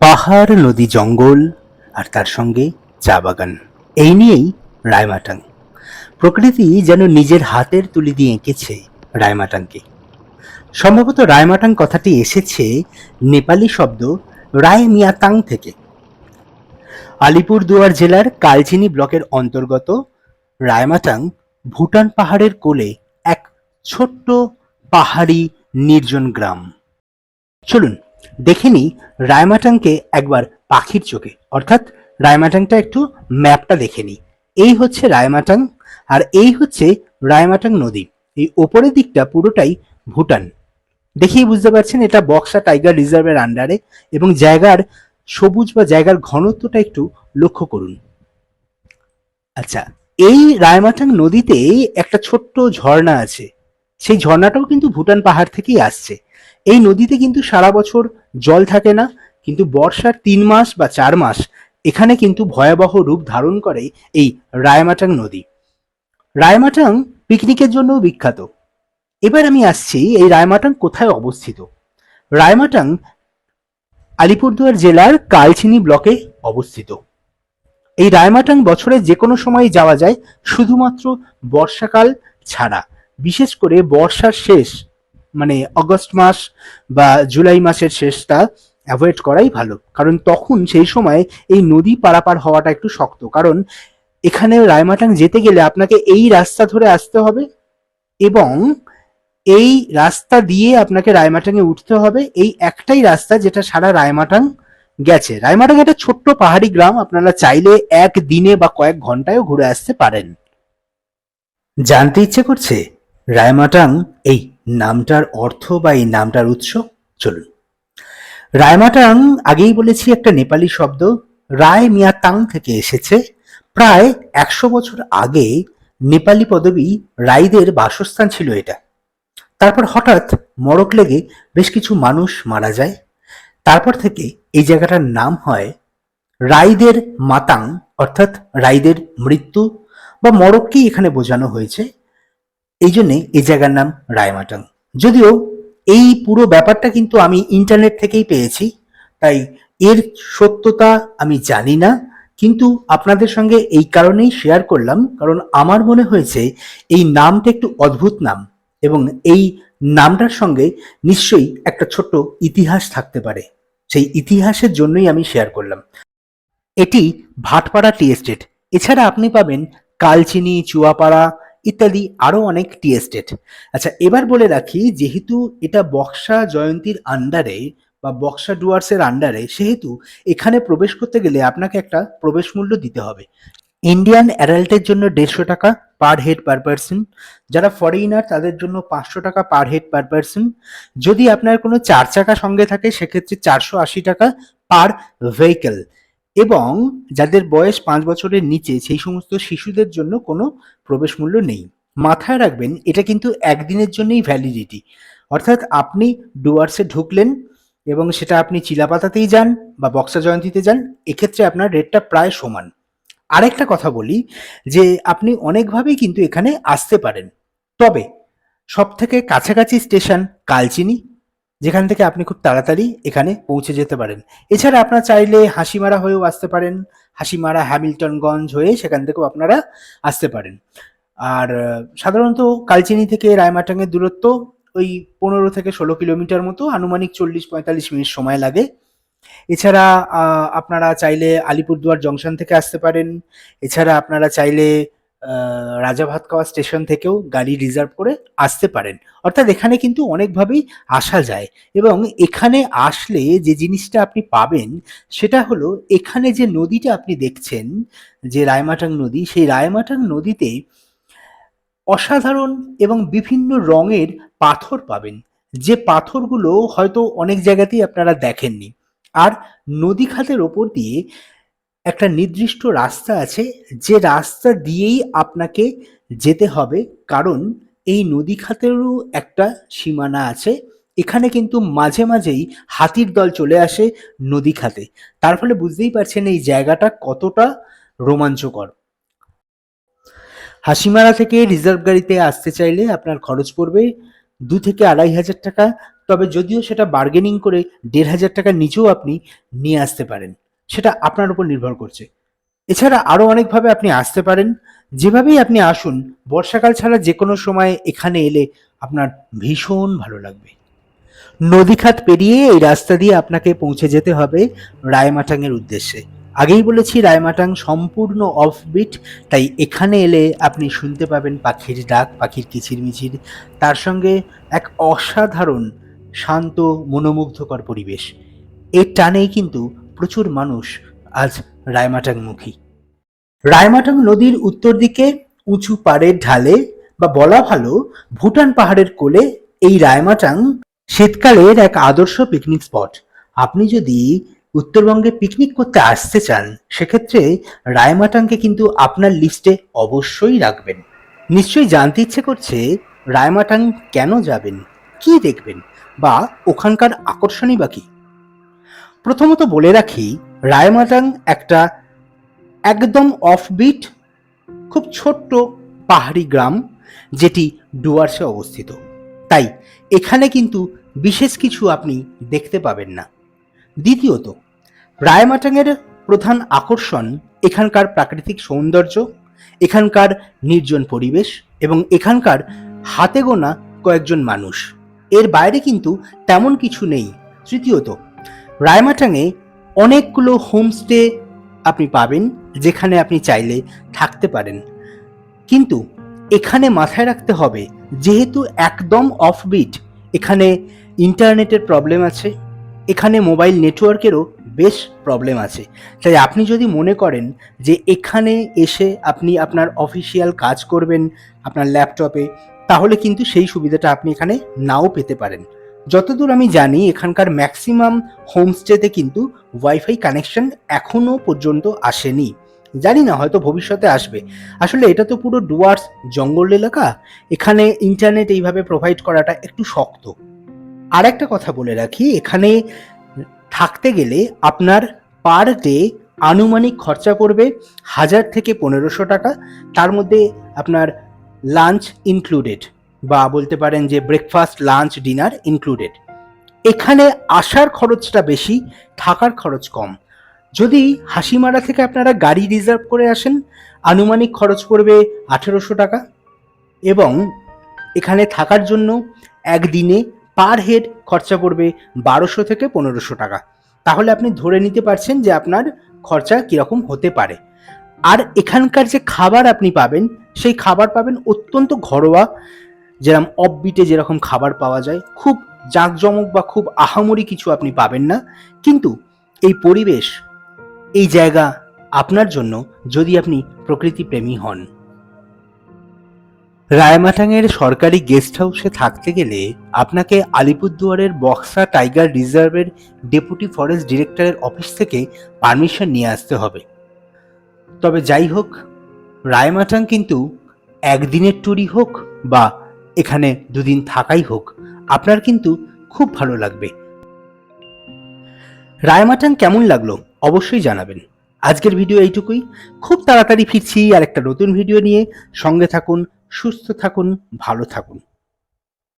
পাহাড়, নদী, জঙ্গল আর তার সঙ্গে চা বাগান। এই নিয়েই রায়মাটাং। প্রকৃতি যেন নিজের হাতের তুলি দিয়ে এঁকেছে রায়মাটাংকে। সম্ভবত রায়মাটাং কথাটি এসেছে নেপালি শব্দ রায় মিয়াতাং থেকে। আলিপুরদুয়ার জেলার কালচিনি ব্লকের অন্তর্গত রায়মাটাং ভুটান পাহাড়ের কোলে এক ছোট্ট পাহাড়ি নির্জন গ্রাম। চলুন দেখে নিই রায়মাটাংকে একবার পাখির চোখে। অর্থাৎ রায়মাটাংটা একটু ম্যাপটা দেখে নিই। এই হচ্ছে রায়মাটাং আর এই হচ্ছে রায়মাটাং নদী। এই ওপরের দিকটা পুরোটাই ভুটান। দেখেই বুঝতে পারছেন, এটা বক্সা টাইগার রিজার্ভের আন্ডারে এবং জায়গার সবুজ বা জায়গার ঘনত্বটা একটু লক্ষ্য করুন। আচ্ছা এই রায়মাটাং নদীতে একটা ছোট্ট ঝর্ণা আছে। সেই ঝর্ণাটাও কিন্তু ভুটান পাহাড় থেকেই আসছে। এই নদীতে কিন্তু সারা বছর জল থাকে না, কিন্তু বর্ষার তিন মাস বা চার মাস এখানে কিন্তু ভয়াবহ রূপ ধারণ করে এই রায়মাটাং নদী। রায়মাটাং পিকনিকের জন্যও বিখ্যাত। এবার আমি আসছি এই রায়মাটাং কোথায় অবস্থিত? রায়মাটাং আলিপুরদুয়ার জেলার কালচিনি ব্লকে অবস্থিত। এই রায়মাটাং বছরে যে কোনো সময় যাওয়া যায়, শুধুমাত্র বর্ষাকাল ছাড়া। বিশেষ করে বর্ষার শেষ মানে অগস্ট মাস বা জুলাই মাসের শেষটা অ্যাভয়েড করাই ভালো। কারণ তখন সেই সময় এই নদী পারাপার হওয়াটা একটু শক্ত। কারণ এখানে রায়মাটাং যেতে গেলে আপনাকে এই রাস্তা ধরে আসতে হবে এবং এই রাস্তা দিয়ে আপনাকে রায়মাটাংয়ে উঠতে হবে। এই একটাই রাস্তা যেটা সারা রায়মাটাং গেছে। রায়মাটাং একটা ছোট্ট পাহাড়ি গ্রাম, আপনারা চাইলে এক দিনে বা কয়েক ঘন্টায়ও ঘুরে আসতে পারেন। জানতে ইচ্ছে করছে? রায়মাটাং এই নামটার অর্থ বা এই নামটার উৎস? চলুন। রায়মাটাং আগেই বলেছি একটা নেপালি শব্দ। রায় মিয়াতাং থেকে এসেছে। প্রায় একশো বছর আগে নেপালি পদবী রাইদের বাসস্থান ছিল এটা। তারপর হঠাৎ মরক লেগে বেশ কিছু মানুষ মারা যায়। তারপর থেকে এই জায়গাটার নাম হয় রাইদের মাতাং, অর্থাৎ রাইদের মৃত্যু, বা মরককেই এখানে বোঝানো হয়েছে। এই জন্যে এই জায়গার নাম রায়মাটাং। যদিও এই পুরো ব্যাপারটা কিন্তু আমি ইন্টারনেট থেকেই পেয়েছি, তাই এর সত্যতা আমি জানি না, কিন্তু আপনাদের সঙ্গে এই কারণেই শেয়ার করলাম, কারণ আমার মনে হয়েছে এই নামটা একটু অদ্ভুত নাম, এবং এই নামটার সঙ্গে নিশ্চয়ই একটা ছোট্ট ইতিহাস থাকতে পারে। সেই ইতিহাসের জন্যই আমি শেয়ার করলাম। এটি ভাটপাড়া টি এস্টেট। এছাড়া আপনি পাবেন কালচিনি, চুয়াপাড়া ইত্যাদি আরও অনেক টি এস্টেট। আচ্ছা এবার বলে রাখি, যেহেতু এটা বক্সা জয়ন্তীর আন্ডারে বা বক্সা ডুয়ার্সের আন্ডারে সেহেতু এখানে প্রবেশ করতে গেলে আপনাকে একটা প্রবেশ মূল্য দিতে হবে। ইন্ডিয়ান অ্যাডাল্টের জন্য দেড়শো টাকা পার হেড পার পার্সন যারা ফরেইনার তাদের জন্য পাঁচশো টাকা পার হেড পার পার্সন যদি আপনার কোনো চার চাকা সঙ্গে থাকে, সেক্ষেত্রে চারশো আশি টাকা পার ভেহিকেল এবং যাদের বয়স পাঁচ বছরের নিচে, সেই সমস্ত শিশুদের জন্য কোনো প্রবেশ মূল্য নেই। মাথায় রাখবেন, এটা কিন্তু একদিনের জন্যই ভ্যালিডিটি অর্থাৎ আপনি ডুয়ার্সে ঢুকলেন এবং সেটা আপনি চিলাপাতাতেই যান বা বক্সা জয়ন্তীতে যান, এক্ষেত্রে আপনার রেটটা প্রায় সমান। আরেকটা কথা বলি যে, আপনি অনেকভাবেই কিন্তু এখানে আসতে পারেন। তবে সব থেকে কাছাকাছি স্টেশন কালচিনি। যেখান থেকে আপনি খুব তাড়াতাড়ি এখানে পৌঁছে যেতে পারেন। এছাড়া আপনারা চাইলে হাসিমারা হয়েও আসতে পারেন। হাসিমারা, হ্যামিল্টনগঞ্জ হয়ে সেখান থেকেও আপনারা আসতে পারেন। আর সাধারণত কালচিনি থেকে রায়মাটাংয়ের দূরত্ব ওই পনেরো থেকে ষোলো কিলোমিটার মতো, আনুমানিক চল্লিশ পঁয়তাল্লিশ মিনিট সময় লাগে। এছাড়া আপনারা চাইলে আলিপুরদুয়ার জংশন থেকে আসতে পারেন। এছাড়া আপনারা চাইলে রাজাভাতখাওয়া স্টেশন থেকেও গাড়ি রিজার্ভ করে আসতে পারেন। অর্থাৎ এখানে কিন্তু অনেকভাবেই আসা যায়। এবং এখানে আসলে যে জিনিসটা আপনি পাবেন, সেটা হলো এখানে যে নদীটা আপনি দেখছেন, যে রায়মাটাং নদী, সেই রায়মাটাং নদীতে অসাধারণ এবং বিভিন্ন রঙের পাথর পাবেন। যে পাথরগুলো হয়তো অনেক জায়গাতেই আপনারা দেখেননি। আর নদী খাতের ওপর দিয়ে একটা নির্দিষ্ট রাস্তা আছে, যে রাস্তা দিয়েই আপনাকে যেতে হবে। কারণ এই নদী খাতেরও একটা সীমানা আছে। এখানে কিন্তু মাঝে মাঝেই হাতির দল চলে আসে নদী খাতে তার ফলে বুঝতেই পারছেন এই জায়গাটা কতটা রোমাঞ্চকর। হাসিমারা থেকে রিজার্ভ গাড়িতে আসতে চাইলে আপনার খরচ পড়বে দু থেকে আড়াই হাজার টাকা। তবে যদিও সেটা বার্গেনিং করে দেড় হাজার টাকার নিচেও আপনি নিয়ে আসতে পারেন। সেটা আপনার উপর নির্ভর করছে। এছাড়া আরও অনেকভাবে আপনি আসতে পারেন। যেভাবেই আপনি আসুন, বর্ষাকাল ছাড়া যে কোনো সময় এখানে এলে আপনার ভীষণ ভালো লাগবে। নদীখাত পেরিয়ে এই রাস্তা দিয়ে আপনাকে পৌঁছে যেতে হবে রায়মাটাংয়ের উদ্দেশ্যে। আগেই বলেছি, রায়মাটাং সম্পূর্ণ অফবিট তাই এখানে এলে আপনি শুনতে পাবেন পাখির ডাক, পাখির কিচিরমিচির, তার সঙ্গে এক অসাধারণ শান্ত, মনোমুগ্ধকর পরিবেশ। এর টানেই কিন্তু প্রচুর মানুষ আজ রায়মাটাংমুখী। রায়মাটাং নদীর উত্তর দিকে উঁচু পাড়ের ঢালে বা বলা ভালো ভুটান পাহাড়ের কোলে এই রায়মাটাং শীতকালের এক আদর্শ পিকনিক স্পট আপনি যদি উত্তরবঙ্গে পিকনিক করতে আসতে চান, সেক্ষেত্রে রায়মাটাংকে কিন্তু আপনার লিস্টে অবশ্যই রাখবেন। নিশ্চয়ই জানতে ইচ্ছে করছে রায়মাটাং কেন যাবেন, কি দেখবেন, বা ওখানকার আকর্ষণই বা কি? প্রথমত বলে রাখি, রায়মাটাং একটা একদম অফবিট খুব ছোট্ট পাহাড়ি গ্রাম যেটি ডুয়ার্সে অবস্থিত। তাই এখানে কিন্তু বিশেষ কিছু আপনি দেখতে পাবেন না। দ্বিতীয়ত, রায়মাটাংয়ের প্রধান আকর্ষণ এখানকার প্রাকৃতিক সৌন্দর্য, এখানকার নির্জন পরিবেশ এবং এখানকার হাতে গোনা কয়েকজন মানুষ। এর বাইরে কিন্তু তেমন কিছু নেই। তৃতীয়ত রায়মাটাংয়ে অনেকগুলো হোমস্টে আপনি পাবেন, যেখানে আপনি চাইলে থাকতে পারেন। কিন্তু এখানে মাথায় রাখতে হবে, যেহেতু একদম অফবিট এখানে ইন্টারনেটের প্রবলেম আছে, এখানে মোবাইল নেটওয়ার্কেরও বেশ প্রবলেম আছে। তাই আপনি যদি মনে করেন যে এখানে এসে আপনি আপনার অফিসিয়াল কাজ করবেন, আপনার ল্যাপটপে তাহলে কিন্তু সেই সুবিধাটা আপনি এখানে নাও পেতে পারেন। যতদূর আমি জানি, এখানকার ম্যাক্সিমাম হোমস্টেতে কিন্তু ওয়াইফাই কানেকশন এখনও পর্যন্ত আসেনি। জানি না, হয়তো ভবিষ্যতে আসবে। আসলে এটা তো পুরো ডুয়ার্স জঙ্গল এলাকা। এখানে ইন্টারনেট এইভাবে প্রোভাইড করাটা একটু শক্ত। আর একটা কথা বলে রাখি, এখানে থাকতে গেলে আপনার পার ডে আনুমানিক খরচা পড়বে হাজার থেকে পনেরোশো টাকা। তার মধ্যে আপনার লাঞ্চ ইনক্লুডেড বা বলতে পারেন যে ব্রেকফাস্ট লাঞ্চ ডিনার ইনক্লুডেড এখানে আসার খরচটা বেশি, থাকার খরচ কম। যদি হাসিমারা থেকে আপনারা গাড়ি রিজার্ভ করে আসেন, আনুমানিক খরচ পড়বে আঠেরোশো টাকা এবং এখানে থাকার জন্য একদিনে পার হেড খরচা পড়বে বারোশো থেকে পনেরোশো টাকা। তাহলে আপনি ধরে নিতে পারছেন যে আপনার খরচা কীরকম হতে পারে। আর এখানকার যে খাবার আপনি পাবেন, সেই খাবার পাবেন অত্যন্ত ঘরোয়া যেরকম অফবিটে যেরকম খাবার পাওয়া যায়, খুব জাঁকজমক বা খুব আহামরি কিছু আপনি পাবেন না। কিন্তু এই পরিবেশ, এই জায়গা আপনার জন্য যদি আপনি প্রকৃতিপ্রেমী হন। রায়মাটাংয়ের সরকারি গেস্ট হাউসে থাকতে গেলে আপনাকে আলিপুরদুয়ারের বক্সা টাইগার রিজার্ভের ডেপুটি ফরেস্ট ডিরেক্টরের অফিস থেকে পারমিশন নিয়ে আসতে হবে। তবে যাই হোক, রায়মাটাং কিন্তু একদিনের ট্যুরই হোক বা এখানে দুদিন থাকাই হোক, আপনার কিন্তু খুব ভালো লাগবে। রায়মাটান কেমন লাগল অবশ্যই জানাবেন। আজকের ভিডিও এইটুকুই। খুব তাড়াতাড়ি ফিরছি আর একটা নতুন ভিডিও নিয়ে। সঙ্গে থাকুন, সুস্থ থাকুন, ভালো থাকুন।